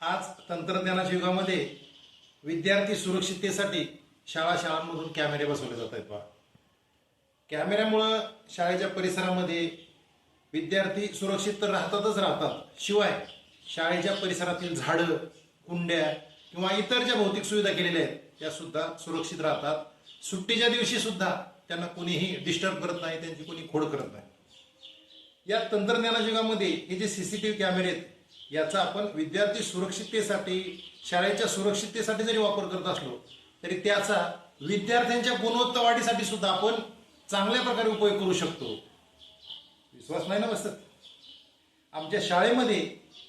आज तंत्रज्ञानाच्या युगामध्ये विद्यार्थी सुरक्षिततेसाठी शाळा शाळांमधून कॅमेरे बसवले जात आहेत बा. कॅमेऱ्यामुळं शाळेच्या परिसरामध्ये विद्यार्थी सुरक्षित तर राहतातच राहतात. शिवाय शाळेच्या परिसरातील झाडं कुंड्या किंवा इतर ज्या भौतिक सुविधा केलेल्या आहेत त्या सुद्धा सुरक्षित राहतात. सुट्टीच्या दिवशी सुद्धा त्यांना कोणीही डिस्टर्ब करत नाही त्यांची कोणी खोड करत नाही. या तंत्रज्ञानाच्या युगामध्ये हे जे सीसीटीव्ही कॅमेरे आहेत याचा आपण विद्यार्थी सुरक्षिततेसाठी शाळेच्या सुरक्षिततेसाठी जरी वापर करत असलो तरी त्याचा विद्यार्थ्यांच्या गुणवत्ता वाढीसाठी सुद्धा आपण चांगल्या प्रकारे उपयोग करू शकतो. विश्वास नाही ना बसत? आमच्या शाळेमध्ये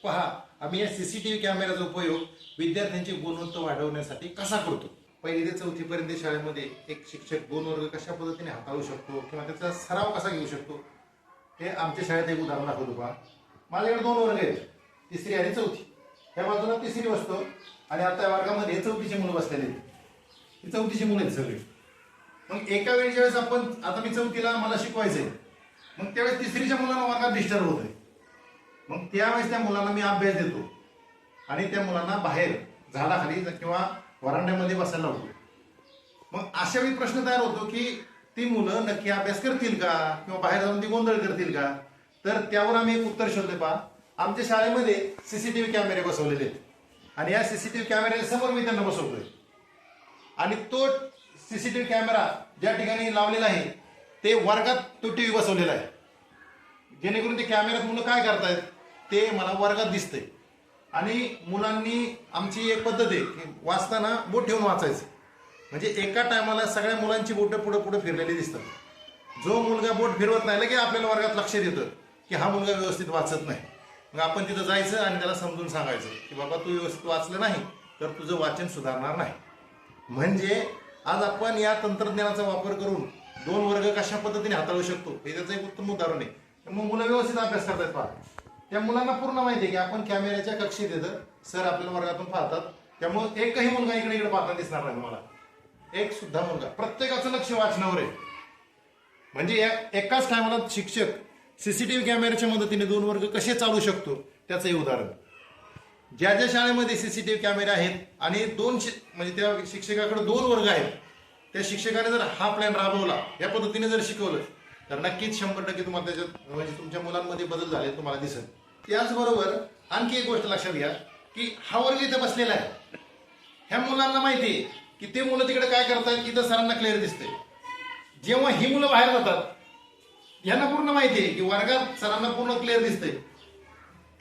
पहा आम्ही या सी सी टी व्ही कॅमेऱ्याचा उपयोग विद्यार्थ्यांची गुणवत्ता वाढवण्यासाठी कसा करतो? पहिली ते चौथीपर्यंत शाळेमध्ये एक शिक्षक दोन वर्ग कशा पद्धतीने हाताळू शकतो किंवा त्याचा सराव कसा घेऊ शकतो हे आमच्या शाळेत एक उदाहरण दाखवतो पहा. माझ्याकडे दोन वर्ग आहेत. तिसरी आणि चौथी. ह्या बाजूला तिसरी बसतो आणि आता या वर्गामध्ये चौथीची मुलं बसलेली आहेत. ही चौथीची मुलं आहेत सगळी. मग एका वेळी ज्यावेळेस आपण आता मी चौथीला मला शिकवायचंय. मग त्यावेळेस तिसरीच्या मुलांना वर्गात डिस्टर्ब होतोय मग त्यावेळेस त्या मुलांना मी अभ्यास देतो. आणि त्या मुलांना बाहेर झाडाखाली किंवा वरांड्यामध्ये बसायला लावतो. मग अशा वेळी प्रश्न तयार होतो की ती मुलं नक्की अभ्यास करतील का? किंवा बाहेर जाऊन ती गोंधळ करतील का? तर त्यावर आम्ही एक उत्तर शोधले पहा. आमच्या शाळेमध्ये सीसीटीव्ही कॅमेरे बसवलेले आहेत. आणि या सीसीटीव्ही कॅमेऱ्याच्या समोर मी त्यांना बसवतोय. आणि तो सीसीटीव्ही कॅमेरा ज्या ठिकाणी लावलेला आहे ते वर्गात तो टी व्ही बसवलेला आहे. जेणेकरून ते कॅमेऱ्यात मुलं काय करतायत ते मला वर्गात दिसतंय. आणि मुलांनी आमची एक पद्धत आहे की वाचताना बोट ठेवून वाचायचं. म्हणजे एका टायमाला सगळ्या मुलांची बोटं पुढे पुढे फिरलेली दिसतात. जो मुलगा बोट फिरवत नाही लगे आपल्याला वर्गात लक्ष देतं की हा मुलगा व्यवस्थित वाचत नाही. मग आपण तिथं जायचं आणि त्याला समजून सांगायचं की बाबा तू व्यवस्थित वाचलं नाही तर तुझं वाचन सुधारणार नाही. म्हणजे आज आपण या तंत्रज्ञानाचा वापर करून दोन वर्ग कशा पद्धतीने हाताळू शकतो हे त्याचं एक उत्तम उदाहरण आहे. मग मुलं व्यवस्थित अभ्यास करतात पहा. त्या मुलांना पूर्ण माहिती आहे की आपण कॅमेऱ्याच्या कक्षेत येतं सर आपल्या वर्गातून पाहतात. त्यामुळे एकही मुलगा इकडे इकडे पाहताना दिसणार नाही तुम्हाला. एक सुद्धा मुलगा. प्रत्येकाचं लक्ष वाचनावर आहे. म्हणजे एकाच टायमाला शिक्षक सीसीटीव्ही कॅमेऱ्याच्या मदतीने दोन वर्ग कसे चालू शकतो? त्याचं हे उदाहरण. ज्या ज्या शाळेमध्ये सीसीटीव्ही कॅमेरे आहेत आणि दोन शि- म्हणजे त्या शिक्षकाकडे दोन वर्ग आहेत त्या शिक्षकाने जर हा प्लॅन राबवला या पद्धतीने जर शिकवलं तर नक्कीच शंभर टक्के तुम्हाला त्याच्यात म्हणजे तुमच्या मुलांमध्ये बदल झाले तुम्हाला दिसत त्याचबरोबर आणखी एक गोष्ट लक्षात घ्या की हा वर्ग इथे बसलेला आहे. ह्या मुलांना माहिती आहे की ते मुलं तिकडे काय करतात की तर सरांना क्लिअर दिसते जेव्हा ही मुलं बाहेर जातात यांना पूर्ण माहिती आहे की वर्गात सरांना पूर्ण क्लिअर दिसतंय.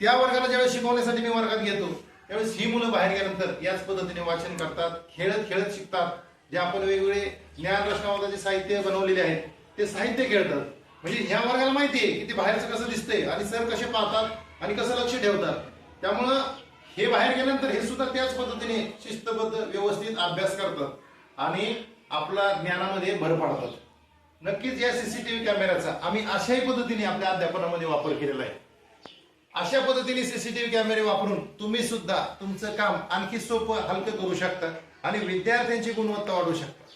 त्या वर्गाला ज्यावेळेस शिकवण्यासाठी मी वर्गात घेतो त्यावेळेस ही मुलं बाहेर गेल्यानंतर याच पद्धतीने वाचन करतात खेळत खेळत शिकतात. जे आपण वेगवेगळे ज्ञान रचनावादाचे साहित्य बनवलेले आहेत ते साहित्य खेळतात. म्हणजे ह्या वर्गाला माहिती आहे की ते बाहेरचं कसं दिसतंय आणि सर कसे पाहतात आणि कसं लक्ष ठेवतात. त्यामुळं हे बाहेर गेल्यानंतर हे सुद्धा त्याच पद्धतीने शिस्तबद्ध व्यवस्थित अभ्यास करतात आणि आपला ज्ञानामध्ये भर पाडतात. नक्कीच या सीसीटीव्ही कॅमेऱ्याचा आम्ही अशाही पद्धतीने आपल्या अध्यापनामध्ये वापर केलेला आहे. अशा पद्धतीने सीसीटीव्ही कॅमेरे वापरून तुम्ही सुद्धा तुमचं काम आणखी सोपं हलकं करू शकता आणि विद्यार्थ्यांची गुणवत्ता वाढवू शकता.